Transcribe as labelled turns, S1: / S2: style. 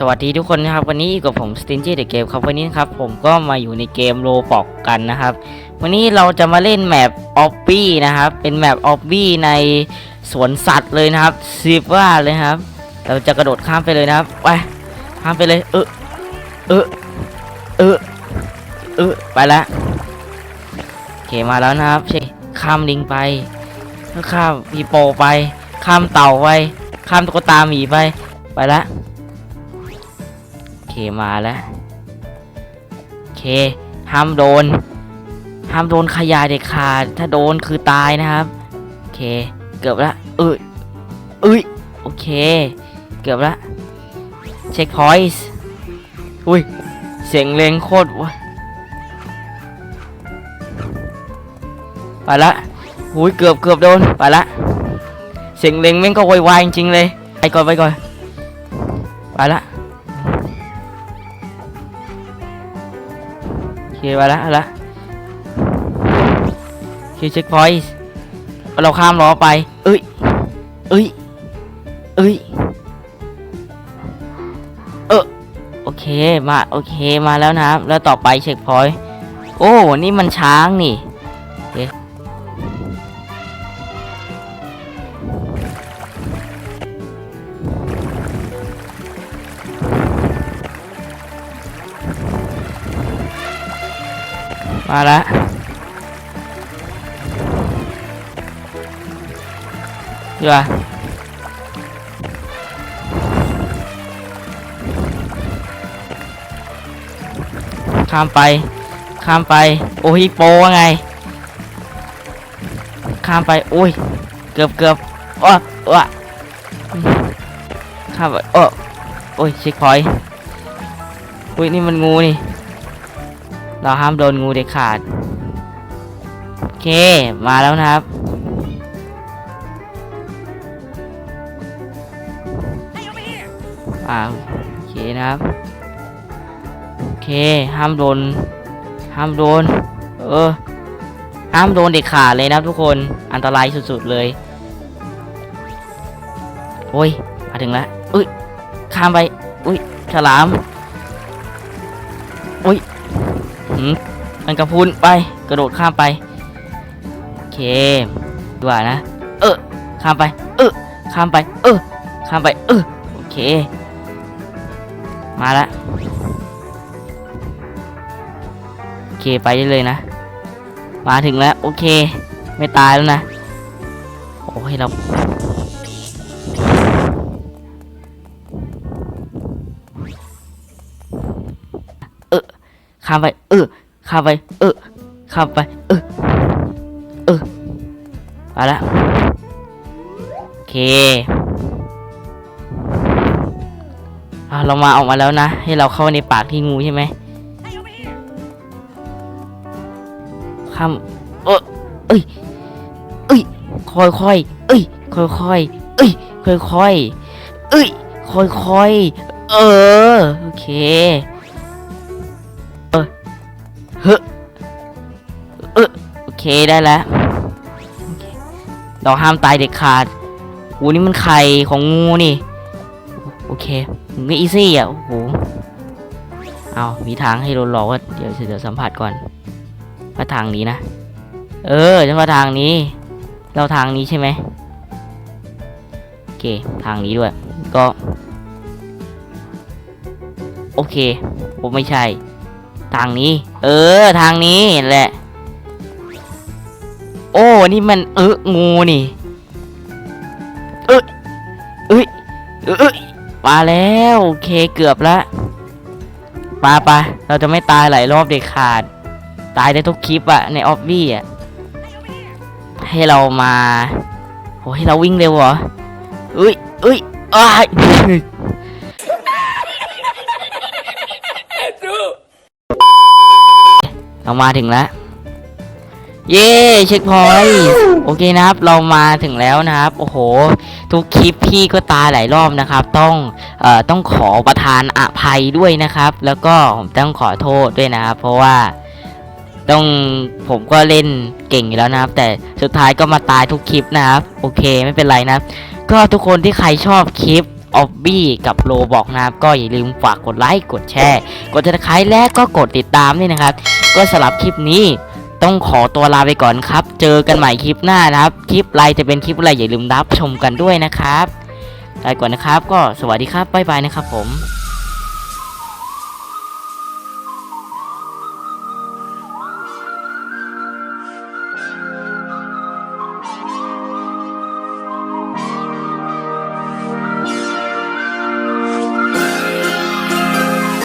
S1: สวัสดีทุกคนนะครับวันนี้อยู่กับผมสตินจี้เดอะเกมครับวันนี้ครับผมก็มาอยู่ในเกมโลปอกกันนะครับ วันนี้เราจะมาเล่นแมปออบบี้นะครับ เป็นแมปออบบี้ในสวนสัตว์เลยนะครับซิบว่าเลยครับ เราจะกระโดดข้ามไปเลยนะครับไปข้ามไปเลยเออเออเออเออไปละโอเคมาแล้วนะครับเช็คข้ามลิงไปข้ามพีโปไป ข้ามเต่าไปข้ามตุ๊กตาหมีไปไปละ มาแล้วโอเค ห้ามโดน ห้ามโดนขยายเด็ดขาด ถ้าโดนคือตายนะครับ โอเค เกือบละเอ้ยเอ้ย โอเค เกือบละ เช็คพอยต์อุ้ย เสียงเลงโคตรวะไปละอุ้ย เกือบเกือบโดน ไปละ เสียงเลงแม่งก็วยวายจริงๆเลย ไปก่อนไปก่อน ไปละ ไปแล้วละโอเคเช็คพอยต์เราข้ามล้อไป เอ้ย เอ้ย เอ้ย เออโอเคมาโอเคมาแล้วนะครับ แล้วต่อไปเช็คพอยต์โอ้ นี่มันช้างนี่ มาแล้วเดี๋ยวข้ามไป ข้ามไป โอ้ยโปว่าไง ข้ามไป โอ้ย เกือบเกือบอ้ออ้อข้ามไปโอ้โอ้ยเช็คพอยต์อุ้ยนี่มันงูนี่ เราห้ามโดนงูเด็ดขาด โอเค มาแล้วนะครับ อ่าโอเคนะครับ โอเค ห้ามโดน ห้ามโดน เออ ห้ามโดนเด็ดขาดเลยนะครับทุกคน อันตรายสุดๆเลย โอ้ย มาถึงแล้ว อุ้ย ข้ามไป อุ้ย ฉลาม มันกระพุนไปกระโดดข้ามไปโอเคดีกว่านะ เออข้ามไป เออข้ามไป เออข้ามไป เออโอเค มาละโอเคไปได้เลยนะ มาถึงแล้ว โอเค ไม่ตายแล้วนะ โอ้ยเรา ข้ามไป เออ ข้ามไป เออ ข้ามไป เออ เออไปละโอเคอะเรามาออกมาแล้วนะ ให้เราเข้าในปากที่งูใช่ไหมข้ามเออเอ้ย เอ้ย ค่อยค่อยๆเอ้ย ค่อยค่อยๆเอ้ย ค่อยค่อยๆเอ้ย ค่อยค่อยๆเออ โอเค เฮ้อเออโอเคได้แล้วโอเราห้ามตายเด็ดขาดโหนี่มันไข่ของงูนี่ โอเคมันไม่อีซี่อะ โอ้โห เอามีทางให้เราหลอกว่าเดี๋ยวเดี๋ยวสัมผัสก่อนว่าทางนี้นะ เออฉันว่าทางนี้ เราทางนี้ใช่ไหมโอเค ทางนี้ด้วย ก็ โอเคโอ้ไม่ใช่ ทางนี้ เออ ทางนี้แหละ โอ้ นี่มันเอองูนี่ เอ้ยเอ้ยเอ้ยมาแล้วโอเคเกือบละปาปะเราจะไม่ตายหลายรอบเด็ดขาด ตายได้ทุกคลิปอะในออฟบี้อะให้เรามาโอ้ให้เราวิ่งเร็วเหรอเอ้ยเอ้ยอ้าย เรามาถึงแล้ว เย้เช็คพอยต์โอเคนะครับ เรามาถึงแล้วนะครับ โอ้โห ทุกคลิปพี่ก็ตายหลายรอบนะครับ ต้องเอ่อต้องขอประทานอภัยด้วยนะครับ แล้วก็ผมต้องขอโทษด้วยนะครับ เพราะว่าต้องผมก็เล่นเก่งอยู่แล้วนะครับ แต่สุดท้ายก็มาตายทุกคลิปนะครับ โอเคไม่เป็นไรนะ ก็ทุกคนที่ใครชอบคลิป ออบบี้กับโลบอกนะครับ ก็อย่าลืมฝากกดไลค์กดแชร์กดติดตามและก็กดติดตามด้วยนะครับ ก็สำหรับคลิปนี้ต้องขอตัวลาไปก่อนครับ เจอกันใหม่คลิปหน้านะครับ คลิปไลจะเป็นคลิปอะไรอย่าลืมรับชมกันด้วยนะครับไปก่อนนะครับ ก็สวัสดีครับบ๊ายบายนะครับผม